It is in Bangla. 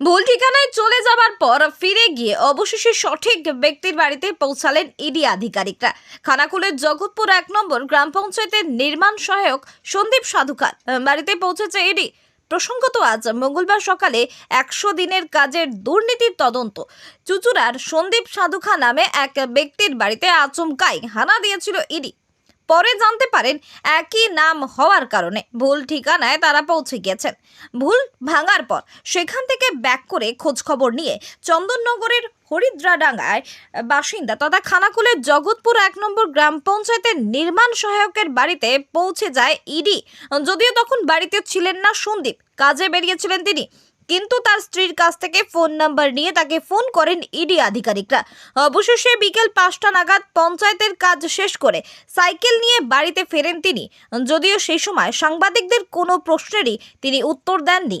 ভুল ঠিকানায় চলে যাবার পর ফিরে গিয়ে অবশেষে সঠিক ব্যক্তির বাড়িতে পৌঁছালেন ইডি আধিকারিকরা। খানাকুলের জগৎপুর এক নম্বর গ্রাম পঞ্চায়েতের নির্মাণ সহায়ক সন্দীপ সাধুকার বাড়িতে পৌঁছেছে ইডি। প্রসঙ্গত আজ মঙ্গলবার সকালে একশো দিনের কাজের দুর্নীতির তদন্ত। চুচুড়ার সন্দীপ সাধুখা নামে এক ব্যক্তির বাড়িতে আচমকাই হানা দিয়েছিল ইডি। পরে জানতে পারেন একই নাম হওয়ার কারণে ভুল ঠিকানায় তারা পৌঁছে গিয়েছেন। ভুল ভাঙার পর সেখান থেকে ব্যাক করে খোঁজ খবর নিয়ে চন্দননগরের হরিদ্রাডাঙ্গায় বাসিন্দা তথা খানাকুলের জগৎপুর এক নম্বর গ্রাম পঞ্চায়েতের নির্মাণ সহায়কের বাড়িতে পৌঁছে যায় ইডি। যদিও তখন বাড়িতে ছিলেন না সন্দীপ, কাজে বেরিয়েছিলেন তিনি। কিন্তু তার স্ত্রীর কাছ থেকে ফোন নাম্বার নিয়ে তাকে ফোন করেন ইডি আধিকারিকরা। অবশেষে বিকেল পাঁচটা নাগাদ পঞ্চায়েতের কাজ শেষ করে সাইকেল নিয়ে বাড়িতে ফেরেন তিনি। যদিও সেই সময় সাংবাদিকদের কোনো প্রশ্নেরই তিনি উত্তর দেননি।